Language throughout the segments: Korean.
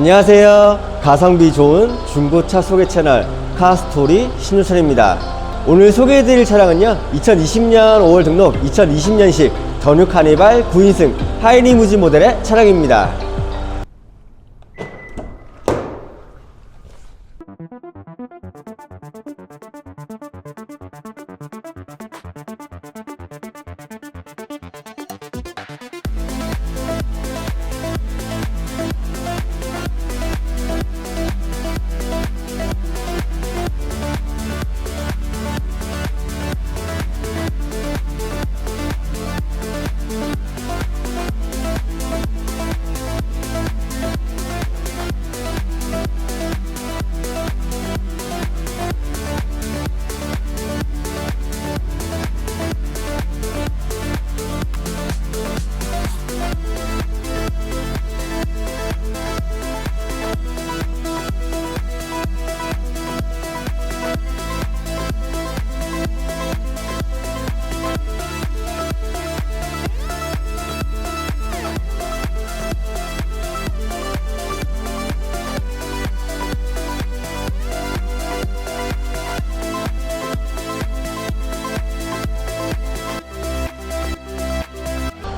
안녕하세요. 가성비 좋은 중고차 소개 채널 카스토리 신유철입니다. 오늘 소개해드릴 차량은요, 2020년 5월 등록 2020년식 더뉴 카니발 9인승 하이리무진 모델의 차량입니다.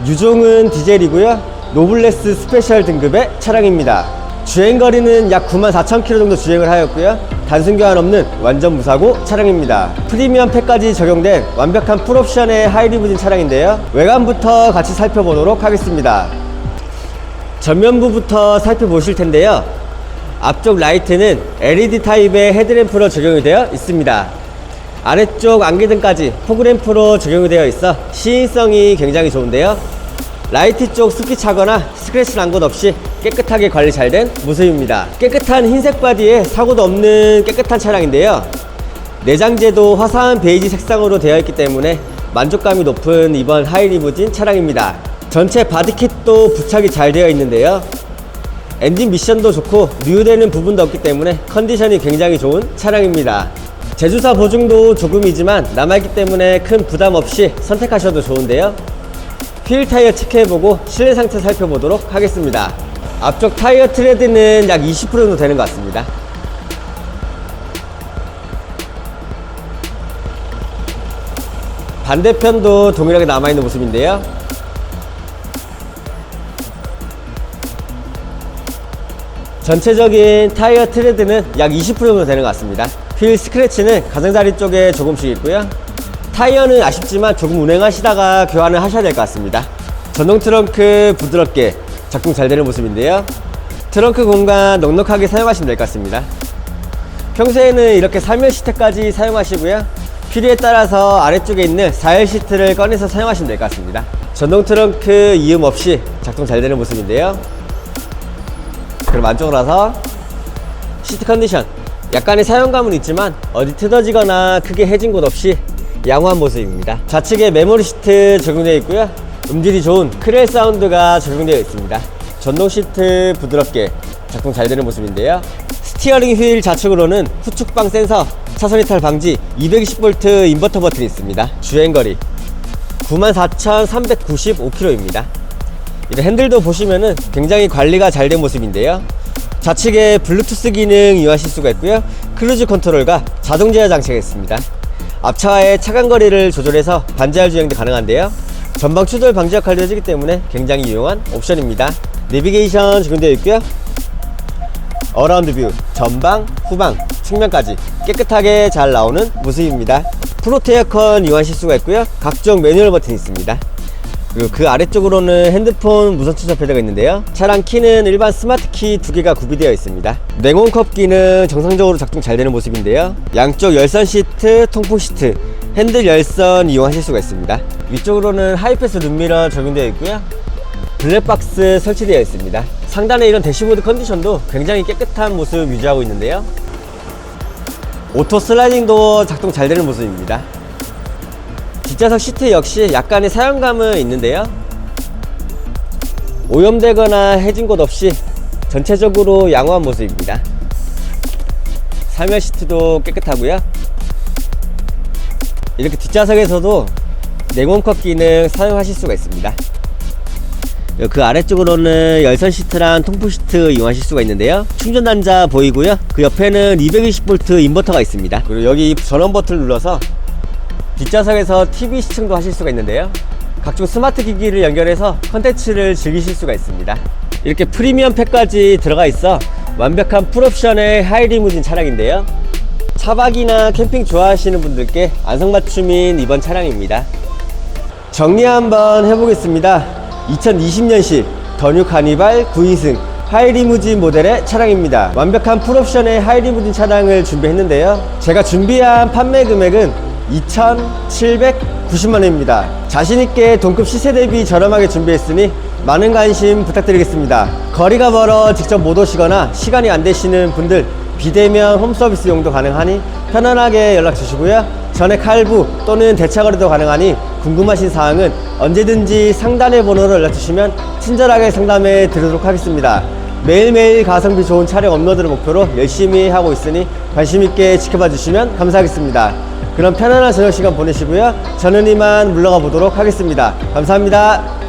유종은 디젤이고요. 노블레스 스페셜 등급의 차량입니다. 주행 거리는 약 94,000km 정도 주행을 하였고요. 단순 교환 없는 완전 무사고 차량입니다. 프리미엄 팩까지 적용된 완벽한 풀옵션의 하이리무진 차량인데요. 외관부터 같이 살펴보도록 하겠습니다. 전면부부터 살펴보실 텐데요. 앞쪽 라이트는 LED 타입의 헤드램프로 적용이 되어 있습니다. 아래쪽 안개등까지 포그램프로 적용이 되어 있어 시인성이 굉장히 좋은데요. 라이트 쪽 습기 차거나 스크래치 난것 없이 깨끗하게 관리 잘 된 모습입니다. 깨끗한 흰색 바디에 사고도 없는 깨끗한 차량인데요. 내장재도 화사한 베이지 색상으로 되어 있기 때문에 만족감이 높은 이번 하이리무진 차량입니다. 전체 바디킷도 부착이 잘 되어 있는데요. 엔진 미션도 좋고 뉴되는 부분도 없기 때문에 컨디션이 굉장히 좋은 차량입니다. 제조사 보증도 조금이지만 남아있기 때문에 큰 부담 없이 선택하셔도 좋은데요. 휠 타이어 체크해보고 실내 상태 살펴보도록 하겠습니다. 앞쪽 타이어 트레드는 약 20% 정도 되는 것 같습니다. 반대편도 동일하게 남아있는 모습인데요. 전체적인 타이어 트레드는 약 20% 정도 되는 것 같습니다. 휠 스크래치는 가장자리 쪽에 조금씩 있고요. 타이어는 아쉽지만 조금 운행하시다가 교환을 하셔야 될 것 같습니다. 전동 트렁크 부드럽게 작동 잘 되는 모습인데요. 트렁크 공간 넉넉하게 사용하시면 될 것 같습니다. 평소에는 이렇게 3열 시트까지 사용하시고요. 필요에 따라서 아래쪽에 있는 4열 시트를 꺼내서 사용하시면 될 것 같습니다. 전동 트렁크 이음 없이 작동 잘 되는 모습인데요. 그럼 안쪽으로 와서 시트 컨디션 약간의 사용감은 있지만 어디 뜯어지거나 크게 해진 곳 없이 양호한 모습입니다. 좌측에 메모리 시트 적용되어 있고요. 음질이 좋은 크렐 사운드가 적용되어 있습니다. 전동 시트 부드럽게 작동 잘 되는 모습인데요. 스티어링 휠 좌측으로는 후축방 센서 차선 이탈 방지 220V 인버터 버튼이 있습니다. 주행거리 94,395km입니다. 이런 핸들도 보시면은 굉장히 관리가 잘 된 모습인데요. 좌측에 블루투스 기능 이용하실 수가 있고요. 크루즈 컨트롤과 자동 제어 장치가 있습니다. 앞차와의 차간 거리를 조절해서 반지할 주행도 가능한데요. 전방 추돌 방지 역할도 해주기 때문에 굉장히 유용한 옵션입니다. 내비게이션 적용되어 있고요. 어라운드 뷰, 전방, 후방, 측면까지 깨끗하게 잘 나오는 모습입니다. 프로트 에어컨 이용하실 수가 있고요. 각종 매뉴얼 버튼이 있습니다. 그리고 그 아래쪽으로는 핸드폰 무선 충전 패드가 있는데요. 차량 키는 일반 스마트 키 두 개가 구비되어 있습니다. 냉온컵 기능 정상적으로 작동 잘 되는 모습인데요. 양쪽 열선 시트, 통풍 시트, 핸들 열선 이용하실 수가 있습니다. 위쪽으로는 하이패스 룸미러 적용되어 있고요. 블랙박스 설치되어 있습니다. 상단에 이런 대시보드 컨디션도 굉장히 깨끗한 모습 유지하고 있는데요. 오토 슬라이딩 도어 작동 잘 되는 모습입니다. 뒷좌석 시트 역시 약간의 사용감은 있는데요. 오염되거나 해진 곳 없이 전체적으로 양호한 모습입니다. 3열 시트도 깨끗하고요. 이렇게 뒷좌석에서도 냉온컵 기능 사용하실 수가 있습니다. 그 아래쪽으로는 열선 시트랑 통풍 시트 이용하실 수가 있는데요. 충전 단자 보이고요. 그 옆에는 220V 인버터가 있습니다. 그리고 여기 전원 버튼을 눌러서 뒷좌석에서 TV 시청도 하실 수가 있는데요. 각종 스마트 기기를 연결해서 컨텐츠를 즐기실 수가 있습니다. 이렇게 프리미엄 팩까지 들어가 있어 완벽한 풀옵션의 하이리무진 차량인데요. 차박이나 캠핑 좋아하시는 분들께 안성맞춤인 이번 차량입니다. 정리 한번 해보겠습니다. 2020년식 더뉴 카니발 9인승 하이리무진 모델의 차량입니다. 완벽한 풀옵션의 하이리무진 차량을 준비했는데요. 제가 준비한 판매 금액은 2,790만 원입니다. 자신있게 동급 시세 대비 저렴하게 준비했으니 많은 관심 부탁드리겠습니다. 거리가 멀어 직접 못 오시거나 시간이 안 되시는 분들 비대면 홈서비스 용도 가능하니 편안하게 연락 주시고요. 전액 할부 또는 대차 거래도 가능하니 궁금하신 사항은 언제든지 상단의 번호로 연락 주시면 친절하게 상담해 드리도록 하겠습니다. 매일매일 가성비 좋은 차량 업로드를 목표로 열심히 하고 있으니 관심 있게 지켜봐 주시면 감사하겠습니다. 그럼 편안한 저녁 시간 보내시고요. 저는 이만 물러가 보도록 하겠습니다. 감사합니다.